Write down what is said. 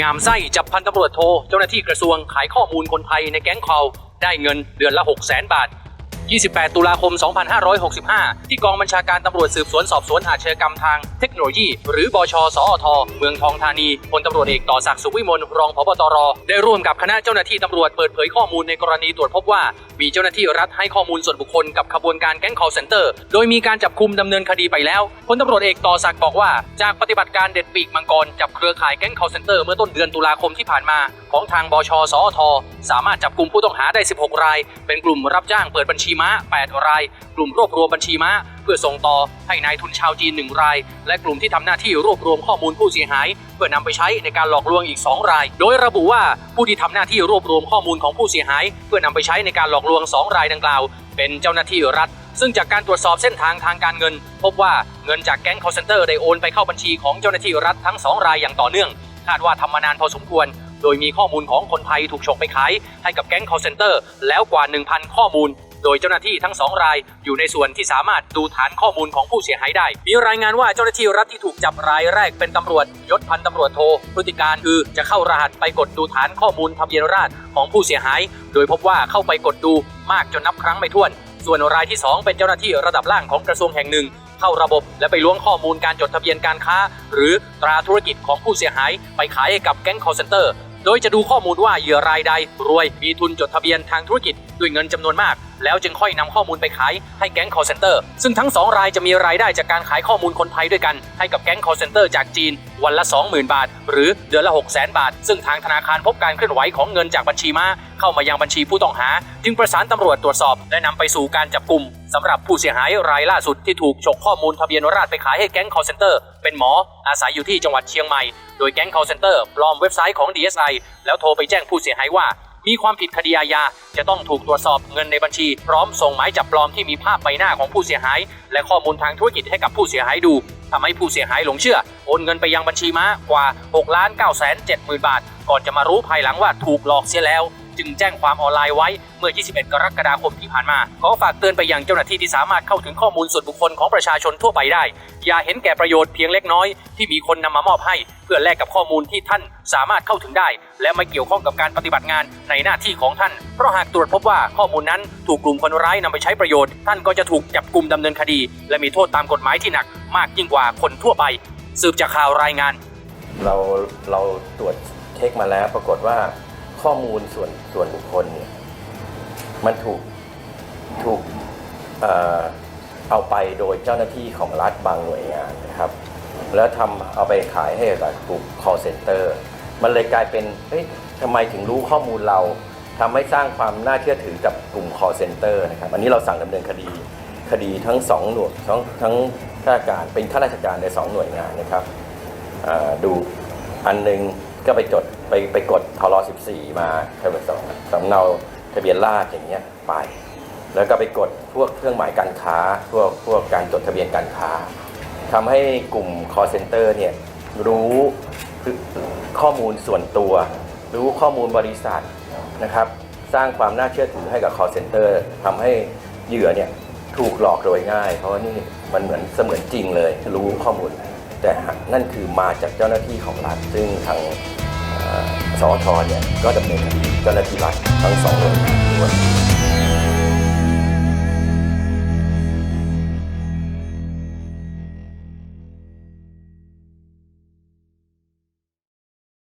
งามไส้จับพันตำรวจโท เจ้าหน้าที่กระทรวงขายข้อมูลคนไทยในแก๊งคอลได้เงินเดือนละ 6 0 0 0 0 0 บาท 28 ตุลาคม 2565 ที่กองบัญชาการตำรวจสืบสวนสอบสวนอาชญากรรมทางเทคโนโลยี หรือบช สอท เมืองทองธานีพลตำรวจเอกต่อศักดิ์สุขวิมลรองพบตร ได้ร่วมกับคณะเจ้าหน้าที่ตำรวจเปิดเผยข้อมูลในกรณีตรวจพบว่า มีเจ้าหน้าที่รัฐให้ข้อมูลส่วนบุคคลกับขบวนการแก๊ง call center โดยมีการจับคุมดำเนินคดีไปแล้วพลตำรวจเอกต่อศักดิ์บอกว่า จากปฏิบัติการเด็ดปีกมังกรจับเครือข่ายแก๊ง call center เมื่อต้นเดือนตุลาคมที่ผ่านมาของทางบชสอทสามารถจับกลุ่มผู้ต้องหาได้ 16 ราย เป็นกลุ่มรับจ้างเปิดบัญชีม้า 8 ราย กลุ่มรวบรวมบัญชีม้า เพื่อส่งต่อให้นายทุนชาวจีน 1 ราย และกลุ่มที่ทำหน้าที่รวบรวมข้อมูลผู้เสียหาย เพื่อนำไปใช้ในการหลอกลวงอีก 2 ราย โดยระบุว่าผู้ที่ทำหน้าที่รวบรวมข้อมูลของผู้เสียหาย เพื่อนำไปใช้ในการหลอกลวง 2 รายดังกล่าว เป็นเจ้าหน้าที่รัฐซึ่งจากการตรวจสอบเส้นทางทางการเงิน พบว่าเงินจากแก๊ง call center ได้โอนไปเข้าบัญชีของเจ้าหน้าที่รัฐทั้ง 2 รายอย่างต่อเนื่อง คาดว่าทำมานานพอสมควร โดยมีข้อมูลของคนไทยถูกฉกไปขายให้กับแก๊ง call center แล้วกว่า 1,000 ข้อมูล โดยเจ้าหน้าที่ทั้งสองรายอยู่ในส่วนที่สามารถดูฐานข้อมูลของผู้เสียหายได้ มีรายงานว่าเจ้าหน้าที่รัฐที่ถูกจับรายแรกเป็นตำรวจยศพันตำรวจโท พฤติการคือจะเข้ารหัสไปกดดูฐานข้อมูลทะเบียนราษฎรของผู้เสียหาย โดยพบว่าเข้าไปกดดูมากจนนับครั้งไม่ถ้วน ส่วนรายที่ 2 เป็นเจ้าหน้าที่ระดับล่างของกระทรวงแห่งหนึ่งเข้าระบบและไปล้วงข้อมูลการจดทะเบียนการค้า หรือตราธุรกิจของผู้เสียหาย ไปขายให้กับแก๊ง call center โดยจะดูข้อมูลว่าเหยื่อรายใดรวยมีทุนจดทะเบียนทางธุรกิจด้วยเงินจำนวนมาก แล้วจึงค่อยนำข้อมูลไปขายให้แก๊ง call center ซึ่งทั้งสองรายจะมีรายได้จากการขายข้อมูลคนไทยด้วยกัน ให้กับแก๊ง call center จากจีน วันละ 20,000 บาท หรือเดือนละ 6 0 0 0 0 0 บาท ซึ่งทางธนาคารพบการเคลื่อนไหวของเงินจากบัญชีม้าเข้ามายังบัญชีผู้ต้องหา จึงประสานตำรวจตรวจสอบ และนำไปสู่การจับกลุ่ม สำหรับผู้เสียหายรายล่าสุดที่ถูกฉกข้อมูลทะเบียนราษฎรไปขายให้แก๊ง call center เป็นหมออาศัยอยู่ที่จังหวัดเชียงใหม่ โดยแก๊ง call center ปลอมเว็บไซต์ของ DSI แล้วโทรไปแจ้งผู้เสียหายว่า มีความผิดคดีอาญาจะต้องถูกตรวจสอบเงินในบัญชี พร้อมส่งหมายจับปลอมที่มีภาพใบหน้าของผู้เสียหาย และข้อมูลทางธุรกิจให้กับผู้เสียหายดูทำให้ผู้เสียหายหลงเชื่อ โอนเงินไปยังบัญชีม้ากว่า6ล้าน9แสน7หมื่นบาท ก่อนจะมารู้ภายหลังว่าถูกหลอกเสียแล้ว จึงแจ้งความออนไลน์ไว้เมื่อ 21 กรกฎาคมที่ผ่านมา ขอฝากเตือนไปยังเจ้าหน้าที่ที่สามารถเข้าถึงข้อมูลส่วนบุคคลของประชาชนทั่วไปได้ อย่าเห็นแก่ประโยชน์เพียงเล็กน้อยที่มีคนนำมามอบให้ เพื่อแลกกับข้อมูลที่ท่านสามารถเข้าถึงได้ และไม่เกี่ยวข้องกับการปฏิบัติงานในหน้าที่ของท่าน เพราะหากตรวจพบว่าข้อมูลนั้นถูกกลุ่มคนร้ายนำไปใช้ประโยชน์ ท่านก็จะถูกจับกลุ่มดำเนินคดี และมีโทษตามกฎหมายที่หนัก มากยิ่งกว่าคนทั่วไป สืบจากข่าวรายงาน เราเราตรวจเช็คมาแล้วปรากฏว่า ข้อมูลส่วนส่วนบุคคลเนี่ยมันถูกถูกเอ่อเอาไปโดยเจ้าหน้าที่ของรัฐบางหน่วยงานนะครับ แล้วทำเอาไปขายให้กับกลุ่ม call center มันเลยกลายเป็นเฮ้ยทำไมถึงรู้ข้อมูลเราทำให้สร้างความน่าเชื่อถือกับกลุ่ม call center นะครับ อันนี้เราสั่งดำเนินคดีคดีทั้งสองหน่วยทั้งทั้งข้าราชการเป็นข้าราชการในสองหน่วยงานนะครับดูอันหนึง ก็ไปจดไปไปกดทร14 มาทะเบียนสองสำเนาทะเบียนราษฎรอย่างเงี้ยไป แล้วก็ไปกดพวกเครื่องหมายการค้า พวกพวกการจดทะเบียนการค้าทำให้กลุ่ม call center เนี่ยรู้ข้อมูลส่วนตัว รู้ข้อมูลบริษัทนะครับ สร้างความน่าเชื่อถือให้กับ call center ทำให้เหยื่อเนี่ยถูกหลอกโดยง่าย เพราะว่านี่มันเหมือนเสมือนจริงเลยรู้ข้อมูล แต่นั่นคือมาจากเจ้าหน้าที่ของรัฐ ซึ่งทางเอ่อสอทเนี่ยก็ดำเนินคดีเจ้าหน้าที่รัฐทั้งสองหน่วยงานด้วย